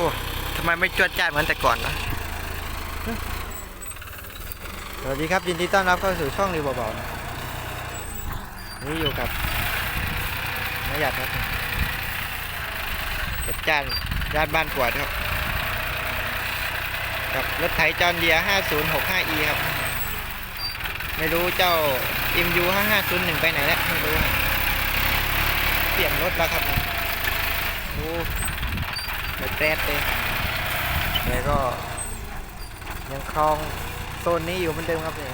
อ้ทำไมไม่จวดจ้าเหมือนแต่ก่อนนะสวัสดีครับยินดีต้อนรับเข้าสู่ช่องรีวเบาๆนะนี่อยู่กับนายหยัดครับจัดจ้านย่านบ้านกวดครับ กับรถไถจอนเดีย 5065e ครับ ไม่รู้เจ้า MU 5501 ไปไหนแล้วไม่รู้เปลี่ยนรถแล้วครับโอ้ แบบแรดเลยแต่ก็ ยังครองโซนนี้อยู่เหมือนเดิมครับเนี่ย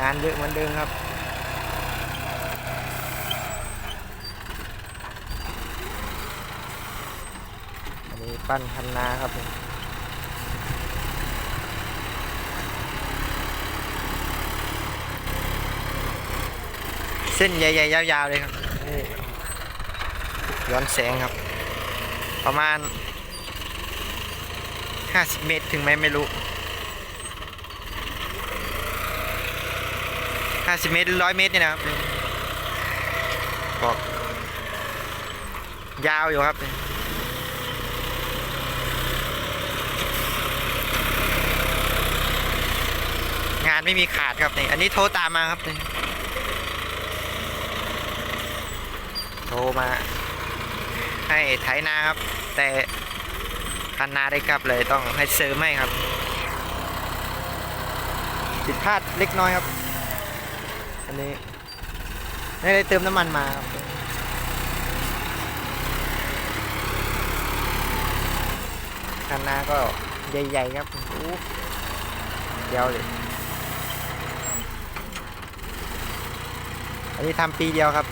งานเยอะเหมือนเดิมครับอันนี้ปั้นคันนาครับเนี่ยเส้นใหญ่ๆยาวๆเลยครับ นี่ย้อนแสงครับ ประมาณ 50 เมตรถึงไหมไม่รู้ 50 เมตรหรือ100เมตรเนี่ยนะครับบอกยาวอยู่ครับงานไม่มีขาดครับนี่อันนี้โทรตามมาครับนี่โทรมา ให้ไถนาครับ แต่คันนาได้กลับเลยต้องให้เสริมให้ครับผิดพลาดเล็กน้อยครับ อันนี้ไม่ได้เติมน้ำมันมาครับคันนาก็ใหญ่ๆครับโอ้เดียวเลยอันนี้ทำปีเดียวครับ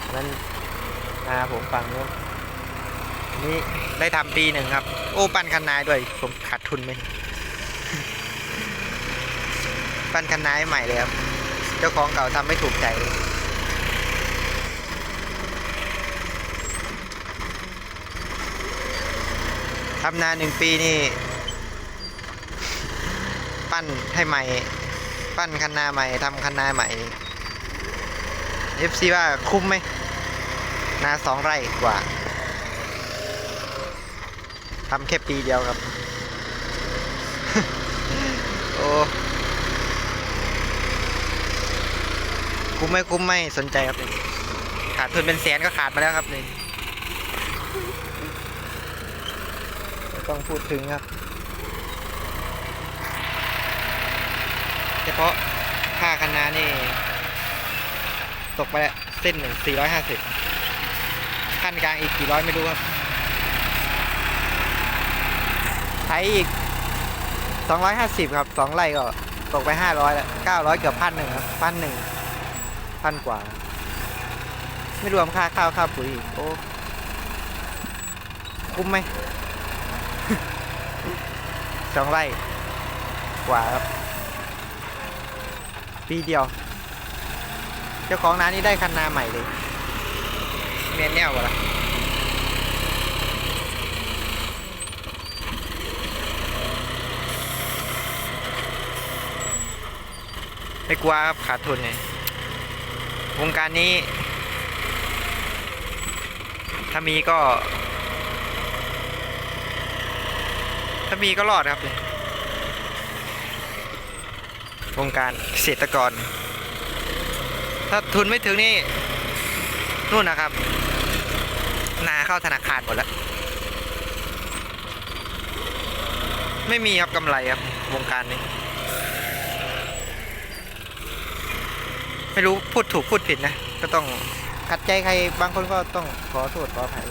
อั นั้นนาผมฟังนู้นนนี้ได้ทำปีหนึ่งครับ โอ้ปั้นคันนายด้วย ผมขาดทุนไหมปั้นคันนายใหม่เลยครับ เจ้าของเก่าทำไม่ถูกใจทำนาหนึ่งปีนี่ ปั้นให้ใหม่ ปั้นคันนาใหม่ทำคันนาใหม่เอฟซีว่าคุ้มไหม นาสองไร่กว่าทำแค่ปีเดียวครับ โอ้คุ้มไม่คุ้มไม่สนใจครับนี่ขาดทุนเป็นแสนก็ขาดมาแล้วครับนี่ไม่ต้องพูดถึงครับ เฉพาะค่าคันนานี่ ตกไปแล้วเส้นหนึ่งสี่ร้อยห้าสิบ ขั้นกลางอีกกี่ร้อยไม่รู้ครับไถอีกสองร้อยห้าสิบครับสองไร่ก็ตกไปห้าร้อยแล้วเก้าร้อยเกือบพันหนึ่งครับพันหนึ่งพันกว่า ไม่รวมค่าข้าวค่าปุ๋ยอีกโอ้ คุ้มไหมสองไร่กว่าครับ ปีเดียว เจ้าของร้านนี้ได้คันนาใหม่เลย เนียนแนวว่ะไม่กลัวครับขาดทุนเนี่ยวงการนี้ ถ้ามีก็ ถ้ามีก็รอดครับเนี่ยวงการเกษตรกร ถ้าทุนไม่ถึงนี่นู่นนะครับ นาเข้าธนาคารหมดแล้ว ไม่มีครับกำไรครับวงการนี้ ไม่รู้พูดถูกพูดผิดนะ ก็ต้องขัดใจใครบางคนก็ต้องขอโทษขออภัย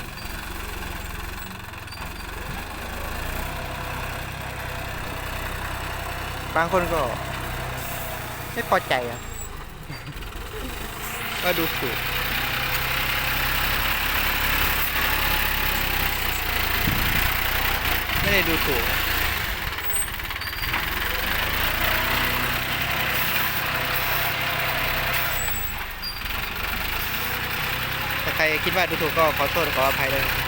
บางคนก็ ไม่พอใจอะ ก็ดูถูก ได้ดูถูกถ้าใครคิดว่าดูถูกก็ขอโทษขออภัยด้วยนะครับ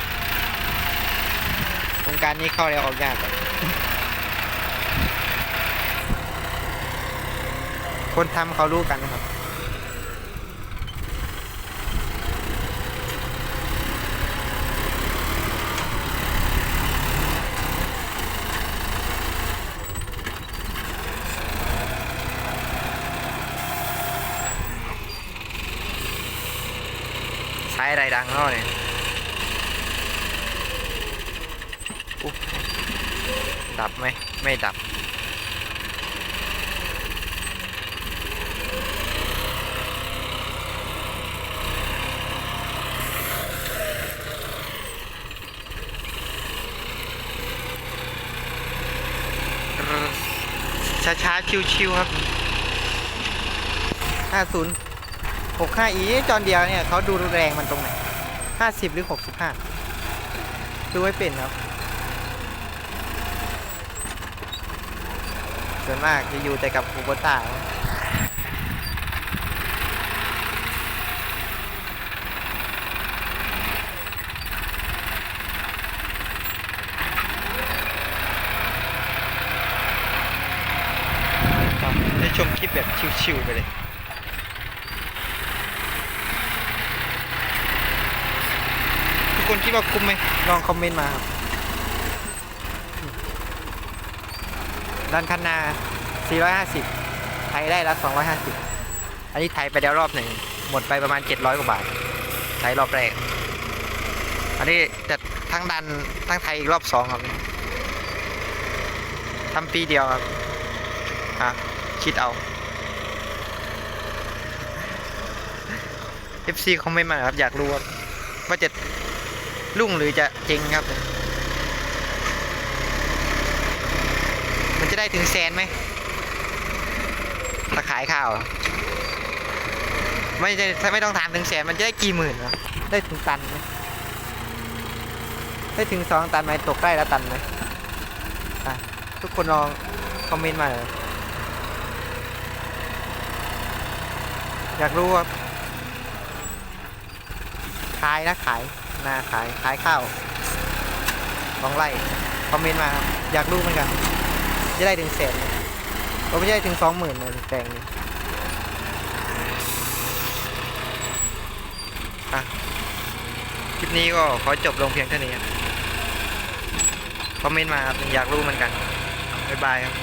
วงการนี้เข้าแล้วออกยากคนทำเขารู้กันนะครับ ท้อะไรดังเนาะเนี่ยดับไหมไม่ดับช้าช้าๆชิวๆครับ 50 65 อีจอนเดียวเนี่ยเขาดูแรงมันตรงไหน 50 หรือ 65 ดูไว้เป็นครับ ส่วนมากจะอยู่แต่กับคูโบต้าครับได้ชมคลิปแบบชิวๆไปเลย ทุกคนคิดว่าคุ้มไหมลองคอมเมนต์มาครับด้านคันนา 450ไทยได้ละ250 อันนี้ไทยไปแล้วรอบหนึ่ง หมดไปประมาณ 700 กว่าบาท ไทยรอบแรก อันนี้จะทั้งดันทั้งไทยอีกรอบสองครับทำปีเดียวครับอะคิดเอา FC คอมเมนต์มาครับ อยากรู้ว่าว่าจะ รุ่งหรือจะเจ๊งครับ มันจะได้ถึงแสนไหมถ้าขายข้าว ไม่ได้ถ้าไม่ต้องถามถึงแสนมันจะได้กี่หมื่นวะได้ถึงตันไหมได้ถึงสองตันไหมตกได้ละตันไหมอะทุกคนลองคอมเมนต์มาเลยอยากรู้ว่าขายนะขาย นาขายขายข้าวลองไล่คอมเมนต์มาครับอยากรู้เหมือนกัน จะได้ถึงแสนก็ไม่ใช่ถึงสองหมื่นเลยแปลงนี้อะคลิปนี้ก็ขอจบลงเพียงเท่านี้ครับคอมเมนต์มาครับอยากรู้เหมือนกันบ๊ายบายครับ